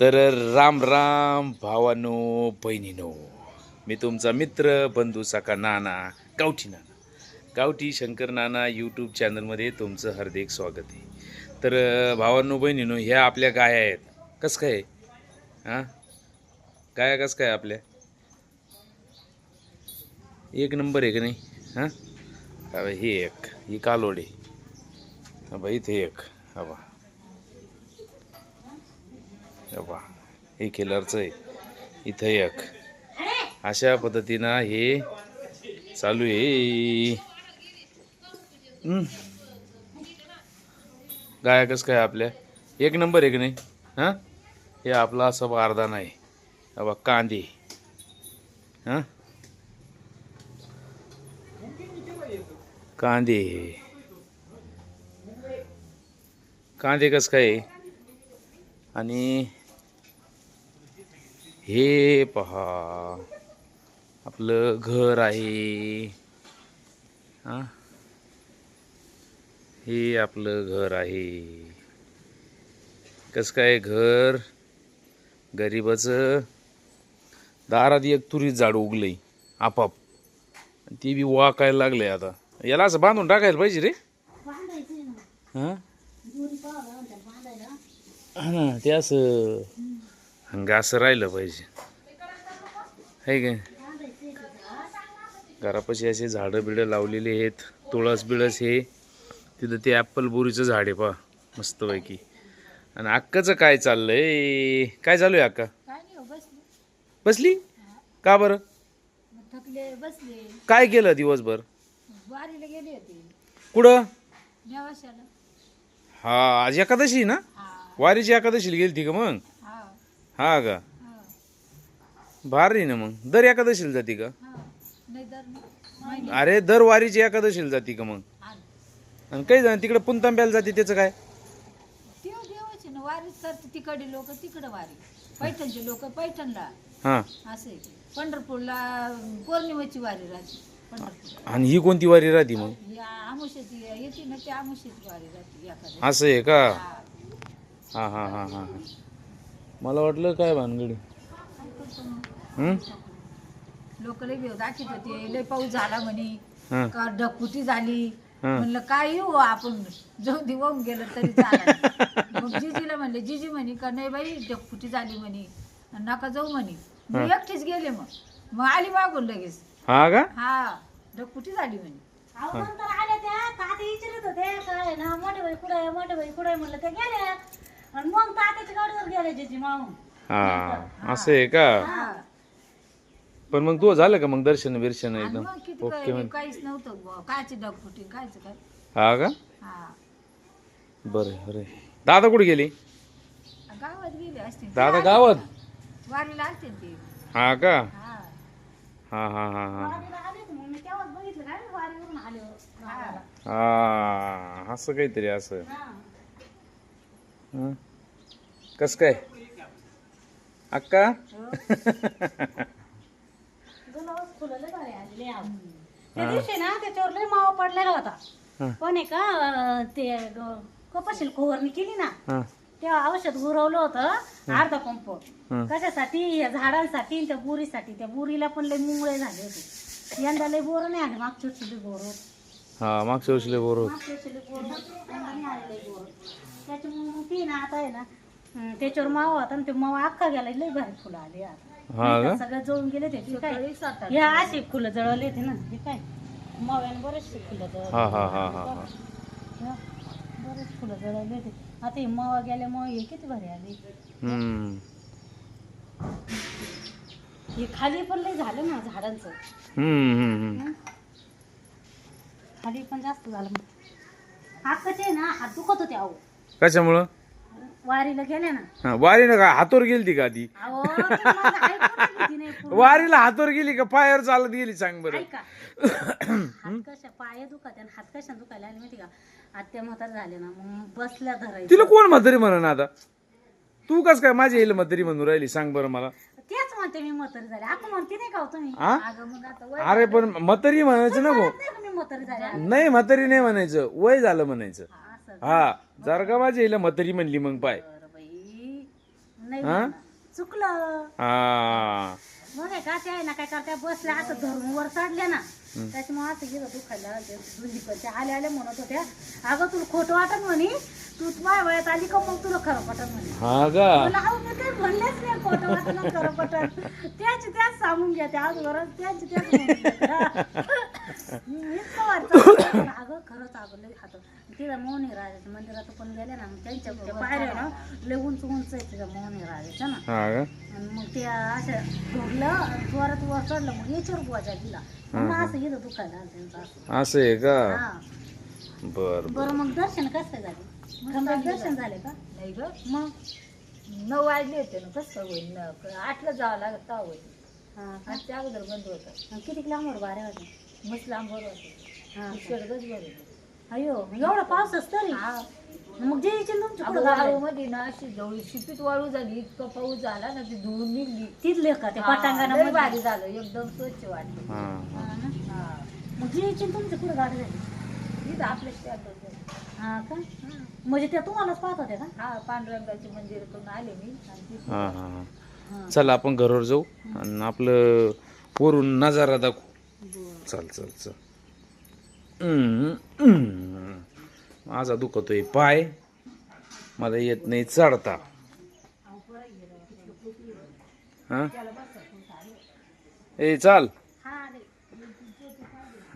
तर राम राम भावानो बहिणीनो. मी तुमचा मित्र बंधू साका नाना गावठी नाना. गावठी शंकर नाना यूट्यूब चॅनलमध्ये तुमचं हार्दिक स्वागत आहे. तर भावांनो बहिणीनो ह्या आपल्या गाया आहेत. कसं काय? हां? गाया कसं काय आपल्या? एक नंबर आहे का नाही? हां? हे एक. ही कालोडे बाई इथे एक. हवा बा हे किलरचं आहे. इथं एक. अशा पद्धतीनं हे चालू आहे. हम्म. काय आपल्या? एक नंबर आहे की नाही? हां? हे आपला असं अर्धा नाही. बा कांदे. हां? कांदे. कांदे कसं काय? आणि हे पहा. आपलं घर आहे. हां? हे आपलं घर आहे. कसं काय घर? गरिबाचं दारात एक तुरीत झाड उगलंय आपाप. ती बी वाकायला लागले आता. याला असं बांधून टाकायला पाहिजे रे. हां? ना ते असं हंग असं राहिलं पाहिजे. आहे काय घरापाशी असे झाडं बिडं लावलेली आहेत तुळस बिळस हे. तिथं ते ॲपल बोरीचं झाड आहे पा मस्तपैकी. आणि अक्काचं काय चाललंय? काय चालू आहे अक्का? हो, बसले. का बरं? काय केलं दिवसभर? कुठं? हा आज एकादशी ना? वारीची एकादशीला गेली का मग? हा हा का? हा भारी ना मग. दर एकादशीला जाती का? हा अरे दर वारीची एकादशीला जाती का मग. आणि काही जण तिकडे पुंतांब्याला जाते त्याचं काय? देव देवाचे ना वारीच करते तिकडे लोक तिकडं वारी. पैठणचे लोक पैठणला. हां. असे पंढरपूरला पौर्णिमेची वारी राहते. पंढरपूर आणि ही कोणती वारी राहते मग? आमुष्याची येते ना ती आमुष्याची वारी राहते असं आहे का? हा. हां हां हां हां हां. मला वाटलं काय भानगडी? हं? लोक लय भेव दाखवत होते. लय पाऊस झाला म्हणे. हां. का ढगफुटी झाली. हां. म्हणलं काय येऊ आपण जाऊ दे वाहून गेलं तरी चालेल. मग जिजीला म्हणले जिजी म्हणे का नाही बाई ढगफुटी झाली म्हणे. नका जाऊ म्हणे. मी एकटीच गेले मग. मग आली मागून लगेच. हा का? हा ढगफुटी झाली म्हणे. अहो नंतर आल्या त्या. तात्या विचारत होते. काय ना मोठे बाई कुठे आहे मोठे बाई कुठे आहे म्हणलं ते गेल्या. आणि मग तात्याच्या गाडीवर गेले जिजी मामून हा असं आहे का? हा. पण मग तू झालं का मग दर्शन बिर्शन आणि एकदम? मग किती ओके काय मग काहीच नव्हतं बुवा. कायची ढगफुटी कायचं काय? हा का? हा. बरं बरं. दादा कुठे गेली? गावात गेले असते. दादा गावात? वारीला असते ते. हा का? हा. हा हा हा हा. वारीला आलेच मग मी तेव्हाच बघितलं काय वारीवरून आले हा. हा असं काहीतरी असं. हा. हं? कस काय? अक्का. त्या दिवशी ना त्याच्यावर लय मावा पडलेला. होता. पण आहे का ते कपाशील फवारणी केली ना तेव्हा औषध गुरवलं होतं अर्धा पंप. कशासाठी? या झाडांसाठी त्या बुरीसाठी. त्या बुरीला पण लय मुंगळे झाले होते. यंदा लय बोर नाही आले. मागच्या वर्षी लय बोर. हा मागच्या मागच्या वर्षी लय बोर नाही आले लय बोर त्याच्यामुळे ती ना आता आहे ना त्याच्यावर मावा होता आणि ते मावा अख्खा गेला लय भारी फुलं आली आता. हा सगळं जळून गेले ते काय? हे अशी फुलं जळवले होते ना हे काय? माव्याने बरेचसे फुलं जळवले हा हा हा हा हा. हं, बरेच फुलं जळवले होते. आता हे मावा गेल्यामुळे हे किती भारी आले. हे खाली पण लय झालं ना झाडांचं. खाली पण जास्त झालं. आहे ना हात दुखत होते अहो कशामुळं? वारीला गेले ना. हा, वारीनं का हातोर गेली का ती अहो ते नाही पूर्ण. वारीला हातोर गेली का पायावर चालत गेली सांग बरं. ऐका. हात कशा पाय दुखत आणि हात कशा दुखायला आणि माहिती का? आत्या म्हातार झाले ना मग बसल्या धरायचं. तिला कोण म्हातारी म्हणून आता? तू कस काय माझी येईल म्हातारी म्हणून राहिली सांग बरं मला. तेच म्हणते मी म्हातारी झाले. आता म्हणते नाही का हो तुम्ही? हा अगं मग आता वय अरे पण म्हातारी म्हणायचं नको नाही का मी म्हातारी झाले? नाही म्हातारी नाही म्हणायचं. वय झालं म्हणायचं. असं हा. जर का माझी येईल म्हातारी म्हणली मग पाय. बरं बाई नाही हा? म्हणणार. चुकलं. हा. मग काय का ते आहे ना काय करत्या बसल्या असं धरून वर चढल्या ना. त्याच्यामुळे असं गेलं दुखायला लागलं. त्या आल्या आल्या म्हणत होत्या. अगं तुला खोटं वाटत म्हणे. तू माझ्या वयात आली का मग तुला खरं पटत म्हणे. हा का? मला अहो मी काही म्हणलेच नाही खोटं वाटत ना खरं पटत त्याची त्याच सांगून घ्या त्या अगोदर त्याची त्याच म्हणून. अगं खरंच अगं लई हात तिथं मोहनी राजाच्या मंदिरात पण गेले ना मग त्यांच्या त्या पायऱ्या ना लय उंच उंच आहे तिथं मोहनी राजाच्या ना हा का? आणि मग ते असं जोरात वर चढलं मग याच्यावर बोजा दिला मग असं गेलं दुखायला आलं त्यांचं असं असं आहे का? हा बर बरं. मग दर्शन कसं काय झाले खंडात दर्शन झाले का नाही ग मग नऊ वाजले होते ना कसं होईल न आठला जावं लागत तेव्हा होईल हा का? आणि त्या अगोदर बंद होतं. आणि किती लांबवर बारे वाजले? मस्त लांब बरं होतं. शेडगच बरं अयो एवढा पाऊसच तरी मग जे इथे तुमच्या पुढं. मध्ये ना अशी जवळ शिपीत वाळू झाली इतकं पाऊस झाला ना ती धुवून निघली. तिथले का ते लय पटांगणामध्ये? भारी झालं एकदम स्वच्छ वाटलं. हा हा. ना? हा. मग जे इथे तुमच्यापुढे गाडी झाली इथं आपल्या होतं. हा का? म्हणजे त्या तुम्हालाच पाहत होत्या का? हा पांडुरंगाचे मंदिरातून आले मी. आणि तिथे हा हा हा. हा. चल आपण घरावर जाऊ. आणि आपलं वरून नजारा दाखवू. चल चल चल. हम्म, माझा दुखतोय पाय. मला येत नाही चढता. हा? ए चाल.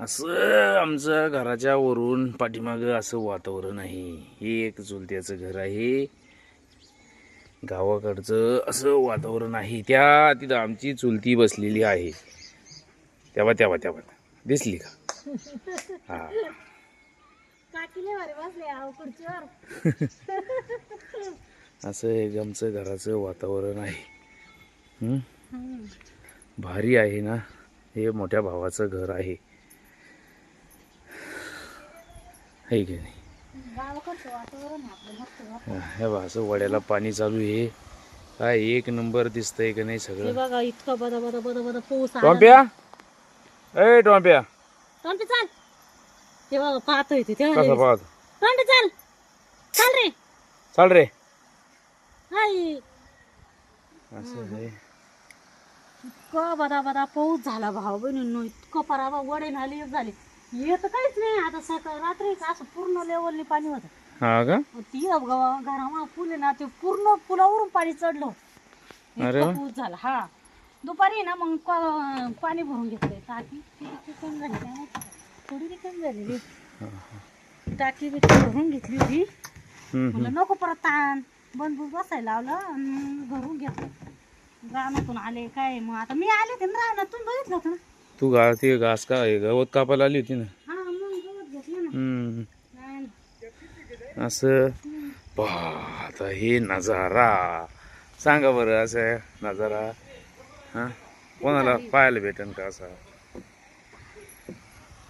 असं आमचं घराच्या वरून पाठीमागं असं वातावरण आहे. हे एक चुलत्याचं घर आहे. गावाकडचं असं वातावरण आहे. त्या तिथं आमची चुलती बसलेली आहे. तेव्हा तेव्हा तेव्हा. दिसली का? हा. असं एक आमचं घराचं वातावरण आहे. हं? भारी आहे ना? हे मोठ्या भावाचं घर आहे. है की नाही. हे बा असं वड्याला पाणी चालू आहे. काय एक नंबर दिसतंय का नाही हे सगळं बघा इतकं बदा बदा बदा बदा पाऊस ए टॉम्प्या. टॉम्पी चाल. ते बघा पाहतोय ते कसा तेव्हा पाहत? टॉम्पी चाल. चाल रे. चाल रे. हाय असं आहे. इतकं बदा बदा पाऊस झाला भाऊ बहिणींनो इतकं पराबा वडे नाली झाले. येत काहीच नाही आता सकाळ रात्री असं पूर्ण लेवलनी पाणी होतं. हा का? ती घरामा पूल आहे ना ते पूर्ण पुलावरून पाणी चढलं अरे इतका वा. पाऊस झाला हा. दुपारी ना मग क- पाणी भरून घेतलंय. टाकी किती कमी झाली काय माहिती. थोडी कमी झालेली. टाकी बिकी भरून घेतली होती. म्हणलं नको परत ताण बंदूक बसायला लावलं आणि भरून घेतलं. रानातून आले काय मग आता मी आले ते ना रानातून बघितलं होतं ना? तू गा ते घास का हे गवत कापायला आली होती ना? हा मग गवत घेतलं ना. हम्म. काय ना. असं पहा आता हे नजारा. सांगा बरं असं नजारा. हा कोणाला पाहायला भेटेन का असा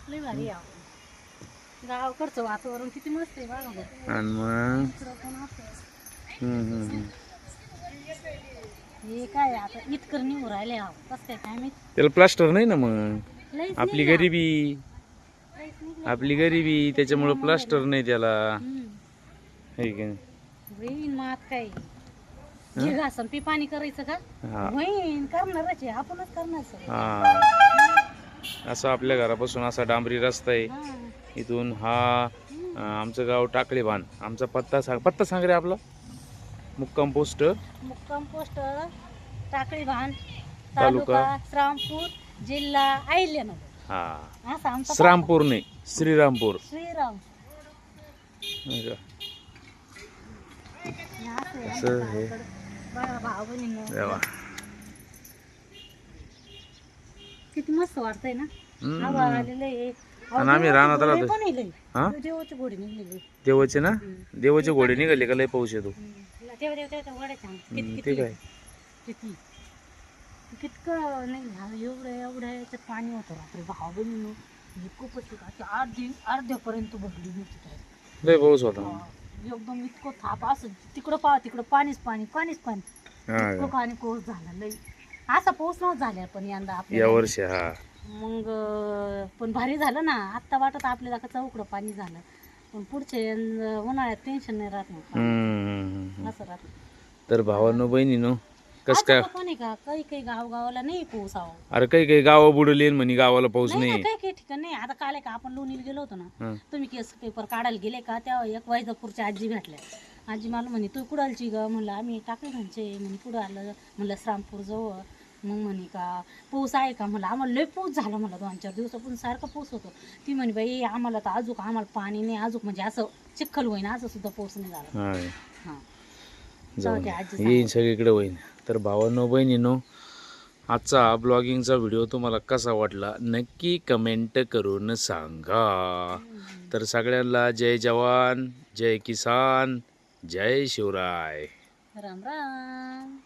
लय भारी आहे अहो. गावाकडचं वातावरण किती मस्त आहे बघा बरं. आणि मग इकडं पण असं. हम्म, हम्म, हम्म. हे काय आता इतकं निघू राहिले आहो कसं काय काय माहिती त्याला प्लास्टर नाही ना मग आपली. गरिबी निघलं. आपली गरिबी त्याच्यामुळं प्लास्टर नाही त्याला हम्म. है की नाही? आता काय पी पाणी करायचं का? हा. होईन करणारच आहे आपणच करणार सगळं. हा. असं आपल्या घरापासून असा डांबरी रस्ता आहे. हा. इथून हा अं, आमचं गाव टाकळे बाण आमचा पत्ता सांग पत्ता सांग रे आपला. मुक्काम पोस्ट. मुक्काम पोस्ट टाकळी भान तालुका. तालुका श्रामपूर जिल्हा अहिल्यानगर. हा. असा आमचा श्रामपूर नाही श्रीरामपूर. पत्ता. श्रीराम. नाही का? हे असं आहे असं हे गावाकडं. देवा. किती मस्त वाटतंय ना. आलेलं आहे. आणि आम्ही देवाची रानात घोडे. हा? देवाची घोडी निघलेली देवाचे ना? देवाचे घोडे निघाले का? लय पाऊस येतो. ते काय? किती? कितकं नाही झालं एवढं एवढं याच्यात पाणी होतं रात्री. भाव बहिणीनं खूपच अर्धी अर्ध्यापर्यंत भरली होती काय लय पाऊस होता. एकदम इतकं थाप असं तिकडं पहा तिकडं पाणीच पाणी पाणीच पाणी. हा इतकं? पाणी पाऊस झाला लई. असा पाऊस नव्हता झाला पण यंदा या आपल्या वर्षी हा. मग अं, पण भारी झालं ना. आत्ता वाटत आपल्याला का चौकडं पाणी झालं. पण पुढच्या यं- उन्हाळ्यात टेन्शन नाही राहत मग हम्म, हम्म, हम्म. असं राहत. तर भावांनो बहिणीनो कस काय? पण आहे का? काही काही गावगावाला नाही पाऊस आहो. अरे काही काही गावं बुडवली म्हणे गावाला पाऊस नाही नाही ना, काही काही ठिकाण नाही आता काल आहे का आपण लोणीला गेलो होतो ना. तुम्ही केस पेपर काढायला गेले का त्या एक वैजापूरच्या आजी भेटल्या. आजी मला म्हणे तू कुठं आलची ग? म्हणलं आम्ही टाकळी घालचे म्हणे कुठं आलं? म्हणलं श्रामपूर जवळ. मग म्हणे का पाऊस आहे का? म्हणलं आम्हाला लय पाऊस झाला मला दोन चार दिवसापासून सारखा पाऊस होतो. ती म्हणे बाई आम्हाला तर अजूक आम्हाला पाणी नाही अजूक म्हणजे असं चिखल होईन असं सुद्धा पाऊस नाही झाला. हां. जाऊ दे, येईन सगळीकडे होईन तर भावांनो बहिणीनो आजचा ब्लॉगिंगचा व्हिडिओ तुम्हाला कसा वाटला नक्की कमेंट करून सांगा. तर सगळ्यांना जय जवान जय किसान जय शिवराय. राम राम.